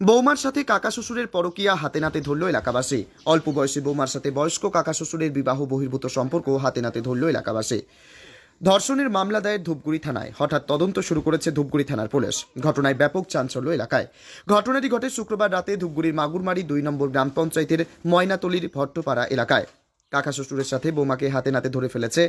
বৌমার সাথে কাকা শ্বশুরের পরকিয়া হাতে নাতে ধরল এলাকাবাসী। অল্প বয়সী বৌমার সাথে বয়স্ক কাকা শ্বশুরের বিবাহ বহির্ভূত সম্পর্ক হাতে নাতে ধরল এলাকাবাসী। ধর্ষণের মামলা দায়ের ধূপগুড়ি থানায়। হঠাৎ তদন্ত শুরু করেছে ধূপগুড়ি থানার পুলিশ। ঘটনায় ব্যাপক চাঞ্চল্য এলাকায়। ঘটনাটি ঘটে শুক্রবার রাতে ধূপগুড়ির মাগুরমারি দুই নম্বর গ্রাম পঞ্চায়েতের ময়নাতলির ভট্টপাড়া এলাকায়। কাকা শ্বশুরের সাথে বৌমাকে হাতে নাতে ধরে ফেলেছে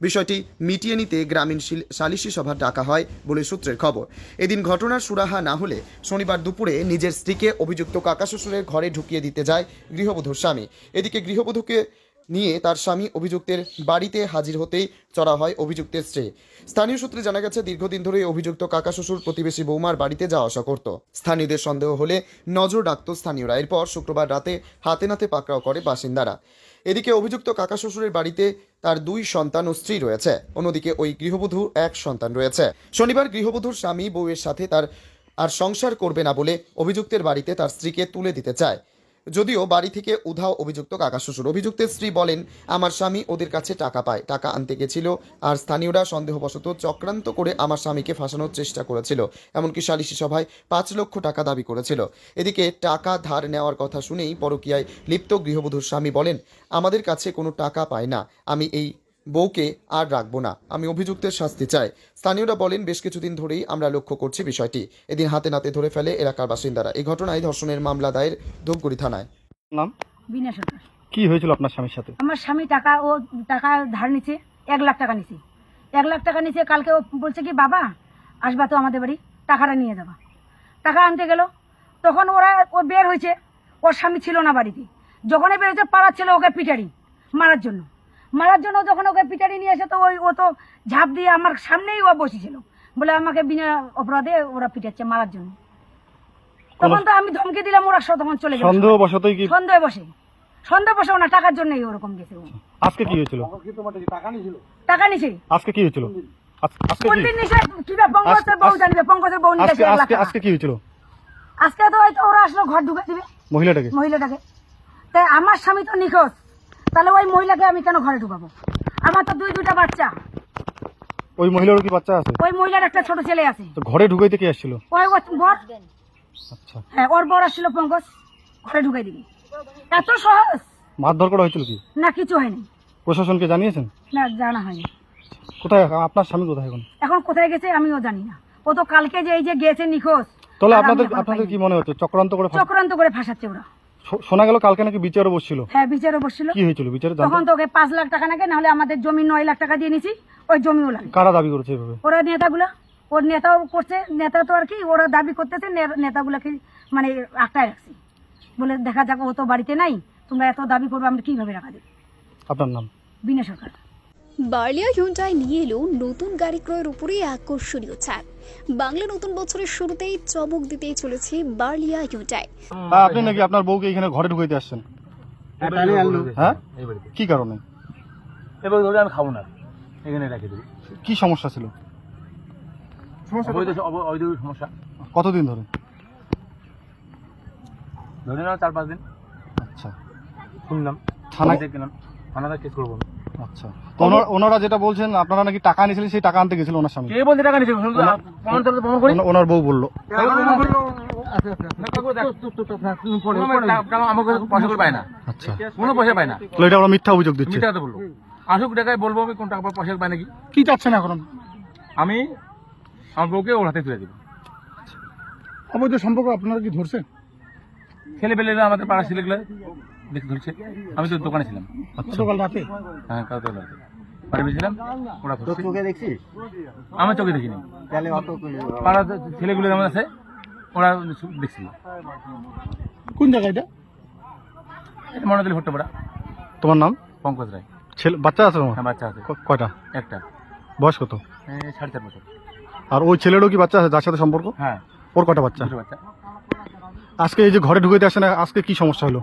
বিষয়টি মিটিয়ে নিতে গ্রামীণ সালিশি সভা ডাকা হয় বলে সূত্রের খবর। এদিন ঘটনার সুরাহা না হলে শনিবার দুপুরে নিজের স্ত্রীকে অভিযুক্ত কাকা শ্বশুরের ঘরে ঢুকিয়ে দিতে যায় গৃহবধূর স্বামী। এদিকে গৃহবধূকে নিয়ে তার স্বামী অভিযুক্তের বাড়িতে হাজির হতেই চড়া হয় অভিযুক্তের স্ত্রী। স্থানীয় সূত্রে জানা গেছে, দীর্ঘদিন ধরে অভিযুক্ত কাকা শ্বশুর প্রতিবেশী বৌমার বাড়িতে যাওয়া আসা করত। স্থানীয়দের সন্দেহ হলে নজর রাখত স্থানীয়রা। এরপর শুক্রবার রাতে হাতে নাতে পাকড়াও করে বাসিন্দারা। এদিকে অভিযুক্ত কাকা শ্বশুরের বাড়িতে তার দুই সন্তান ও স্ত্রী রয়েছে। অন্যদিকে ওই গৃহবধূ এক সন্তান রয়েছে। শনিবার গৃহবধূর স্বামী, বউয়ের সাথে তার আর সংসার করবে না বলে অভিযুক্তের বাড়িতে তার স্ত্রীকে তুলে দিতে চায়। যদিও বাড়ি থেকে উধাও অভিযুক্ত কাকা শ্বশুর। অভিযুক্তের স্ত্রী বলেন, আমার স্বামী ওদের কাছে টাকা পায়, টাকা আনতে গেছিল, আর স্থানীয়রা সন্দেহবশত চক্রান্ত করে আমার স্বামীকে ফাঁসানোর চেষ্টা করেছিল, এমনকি সালিশি সভায় পাঁচ লক্ষ টাকা দাবি করেছিল। এদিকে টাকা ধার নেওয়ার কথা শুনেই পরকীয়ায় লিপ্ত গৃহবধূর স্বামী বলেন, আমাদের কাছে কোনো টাকা পায় না, আমি এই বউকে আর রাখব না। আমি অভিযুক্তের শাস্তি চাই। স্থানীয়রা বলেন বেশ কিছুদিন ধরেই আমরা লক্ষ্য করছি বিষয়টি। এদিন হাতে নাতে ধরে ফেলে এলাকার বাসিন্দারা। এই ঘটনায় ধর্ষণের মামলা দায়ের ধূপগুড়ি থানায়। নাম? বিনা সরকার। কি হয়েছিল আপনার স্বামীর সাথে? আমার স্বামী টাকা ও টাকা ধার নিছে এক লাখ টাকা নিছে। এক লাখ টাকা নিছে কালকে ও বলছে কি বাবা আসবা তো আমাদের বাড়ি টাকাটা নিয়ে যাবা। টাকা আনতে গেল। তখন ওরা ও বের হয়েছে। ওর স্বামী ছিল না বাড়িতে। যখনই বের হয়েছে পাড়ার ছিল ওকে পিটারি মারার জন্য। মারার জন্য যখন ওকে পিটারি নিয়ে এসে তো ওই ও তো ঝাঁপ দিয়ে আমার সামনেই ও বসেছিল। বলে আমাকে বিনা অপরাধে ওরা পিটাচ্ছে মারার জন্য। তখন তো আমি ধমকে দিলাম ওরা তখন চলে গেল। সন্দেহবশতই কি সন্দেহ বসে। সন্দেহ বসে না টাকার জন্যই ওরকম গেছে আজকে কি হয়েছিল? টাকা নিছে আজকে কি হয়েছিল? আজকে কি নিছে কিবা পঙ্কজের বউ জানিবে পঙ্কজের বউ নিছে আজকে আজকে আজকে কি হয়েছিল? আজকে তো হয়তো ওরা আসলো ঘর ঢুকে দিবে মহিলাটাকে। মহিলাটাকে। তাই আমার স্বামী তো নিখোঁজ। তাহলে ওই মহিলাকে আমি কেন ঘরে ঢুকাবো? আমার তো দুই দুইটা বাচ্চা। ওই মহিলারও কি বাচ্চা আছে? ওই মহিলার একটা ছোট ছেলে আছে। তো ঘরে ঢুকাইতে কে আসছিল? ওই ওর বর আচ্ছা। হ্যাঁ ওর বর আসছিল পঙ্কজ। ঘরে ঢুকাই দিবি। এত সহজ? মারধর করা হয়েছিল কি? না কিছু হয়নি। প্রশাসনকে জানিয়েছেন? না জানা হয়নি। কোথায়? আপনার স্বামী কোথায় এখন? এখন কোথায় গেছে আমিও জানি না। ও তো কালকে যে এই যে গেছে নিখোঁজ। তাহলে আপনাদের আপনাদের কি মনে হচ্ছে? চক্রান্ত করে চক্রান্ত করে ফাঁসাচ্ছে ওরা। শোনা গেল কালকে নাকি বিচারও বসছিল। হ্যাঁ বিচারে বসছিল। কি হয়েছিল বিচারে? তখন তোকে তো ওকে পাঁচ লাখ টাকা নাকি নাহলে আমাদের জমি নয় লাখ টাকা দিয়ে নিছি ওই জমি লাগে কারা দাবি করছে এভাবে? ওরা নেতাগুলা ওর নেতাও করছে নেতা তো আর কি ওরা দাবি করতেছে নেতাগুলাকে মানে আটকায় রাখছি। বলে দেখা যাক ও তো বাড়িতে নাই তোমরা এত দাবি করবে আমরা কীভাবে রাখা দিই আপনার নাম? বিনা সরকার। বার্লিয়া হিউন্ডাই নিয়ে এলো নতুন গাড়ি ক্রয়ের উপরে আকর্ষণীয় ছাড় বাংলা নতুন বছরের শুরুতেই চমক দিতেই চলেছে বার্লিয়া হিউন্ডাই হ্যাঁ, আপনি নাকি আপনার বউকে এখানে ঘরে ঢুকাইতে আসছেন? হ্যাঁ কি কারণে? এবার ধরে আমি খাব না। এখানে রেখে দেবো। কি সমস্যা ছিল? সমস্যা কতদিন ধরে? ধরে নাও চার পাঁচ দিন। আচ্ছা। শুনলাম। থানায় গেলাম। থানাতে কেস করব আমি। আচ্ছা ওনারা যেটা বলছেন আপনারা নাকি টাকা নিয়েছিলেন সেই টাকা আনতে গেছিল ওনার স্বামী কে বলছে টাকা প্রমাণ করি ওনার বউ বলল টাকা পয়সা করে পায় না আচ্ছা কোনো পয়সা পায় না এটা ওরা মিথ্যা অভিযোগ দিচ্ছে মিথ্যা বলব আসুক টাকায় বলব আমি কোন টাকা পয়সা পায় নাকি কি চাচ্ছেন এখন আমি আমার বউকে ওর হাতে তুলে দিব অবৈধ সম্পর্ক আপনারা কি ধরছেন ছেলে পেলে আমাদের পাড়া ছেলেগুলো দেখে ধরছে। আমি তো দোকানে ছিলাম। গতকাল রাতে? হ্যাঁ কাল তো রাতে। বাড়ি বেছিলাম ওরা ধরছে আমার চোখে দেখিনি। পাড়া ছেলেগুলো যেমন আছে ওরা দেখছিল। কোন জায়গা এটা? এটা মনোদলি ভট্টপাড়া তোমার নাম? পঙ্কজ রায়। ছেলে বাচ্চা আছে তোমার? হ্যাঁ বাচ্চা আছে। কয়টা? একটা। বয়স কত? সাড়ে চার বছর। আর ওই ছেলেরও কি বাচ্চা আছে যার সাথে সম্পর্ক? হ্যাঁ। ওর কটা বাচ্চা? বাচ্চা। আজকে এই যে ঘরে ঢুকে আসে না আজকে কি সমস্যা হলো?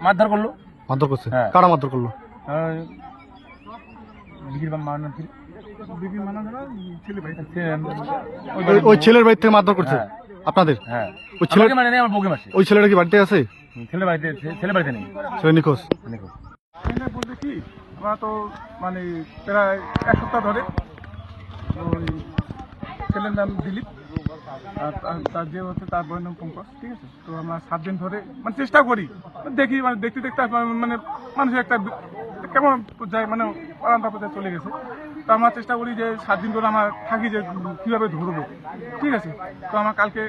মারধর করল। মারধর করছে? হ্যাঁ। কারা মারধর করল? আর ছিল। ওই- ওই ছেলের বাড়ি থেকে মারধর করছে? হ্যাঁ। আপনাদের? হ্যাঁ। ওই ছেলে মানে নেই আমার বউকে মারছে। ওই ছেলেটা কি বাড়িতে আছে? ছেলে বাড়িতে ছেলে বাড়িতে নেই। ছেলে নিখোঁজ। দেখো বলতে কি আমরা তো মানে প্রায় এক সপ্তাহ ধরে ওই ছেলের নাম দিলীপ। তার- যে হচ্ছে তার বইয়ের নাম পঙ্কজ, ঠিক আছে? তো আমরা সাত দিন ধরে মানে চেষ্টা করি। দেখি মানে দেখতে দেখতে মানে মানুষের একটা কেমন যায় মানে আরামটা পর্যায়ে চলে গেছে। তো আমরা চেষ্টা করি যে সাত দিন ধরে আমরা থাকি যে কীভাবে ধরবো, ঠিক আছে? তো আমার কালকে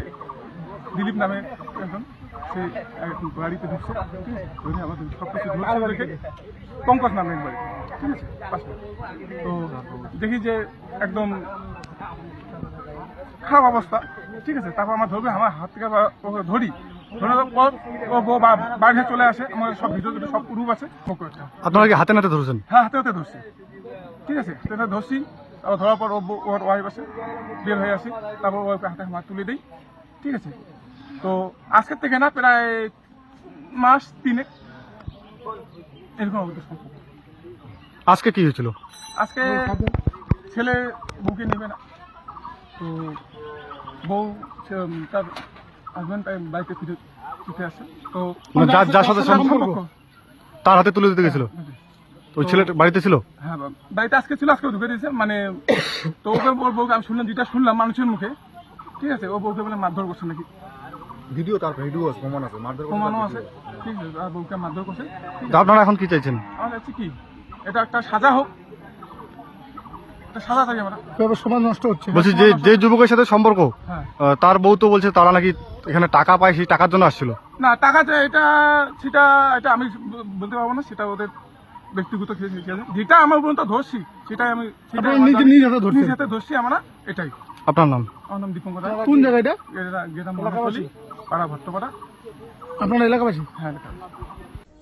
দিলীপ নামে একজন, সে এক গাড়িতে ঢুকছে ধরে আমাদের সব কিছু দেখে পঙ্কজ নামে একবারে, ঠিক আছে? তো দেখি যে একদম খারাপ অবস্থা। ঠিক আছে তারপর আমার ধরবে আমার হাত থেকে ধরি। ধরার পর ও বউ বা- বাইরে চলে আসে আমার সব ভিডিও সব রূপ আছে। আপনারা কি হাতে নাতে ধরেছেন? হ্যাঁ হাতে হাতে ধরছি। ঠিক আছে হাতে হাতে ধরছি। তারপর ধরার পর ওর ওয়াইফ আছে বের হয়ে আসি। তারপর হাতে হাত তুলে দিই। ঠিক আছে তো আজকের থেকে না প্রায় মাস তিনেক এরকম আমাদের সম্পর্ক আজকে কি হয়েছিল? আজকে ছেলে বউকে নেবে না। তো বউ সে- তার হাজব্যান্ড তাই বাড়িতে ফিরে ফিরে আসে। তো মানে যার- যার সাথে সম্পর্ক? তার হাতে তুলে দিতে গেছিল? ওই ছেলেটা বাড়িতে ছিল? হ্যাঁ। বাড়িতে আজকে ছিল আজকে ঢুকে দিয়েছে। মানে তো ওকে ওর বউকে আমি শুনলাম যেটা শুনলাম মানুষের মুখে। ঠিক আছে ও বউকে বলে মারধর করছে নাকি? ভিডিও তার ভিডিও আছে প্রমাণ আছে। মারধর প্রমাণও আছে। ঠিক আছে আর বউকে মারধর করছে। আপনারা এখন কি চাইছেন? আমার কাছে কি? এটা একটা সাজা হোক একটা সাজা থাকে আমরা সমাজ নষ্ট হচ্ছে। বলছি যে যে যুবকের সাথে সম্পর্ক হ্যাঁ। তার বউ তো বলছে তারা নাকি এখানে টাকা পায় সেই টাকার জন্য আসছিল। না টাকা যে এটা সেটা এটা আমি বলতে পারব না সেটা ওদের ব্যক্তিগত যেটা আমার পর্যন্ত ধরছি সেটাই আমি আমার নিজে- দাবি। নিজ হাতে ধরছেন? নিজ হাতে ধরছি আমরা এটাই। আপনার নাম? আমার নাম দীপঙ্কর কোন পাড়া ভট্টপাড়া। আপনার এলাকাবাসী? হ্যাঁ।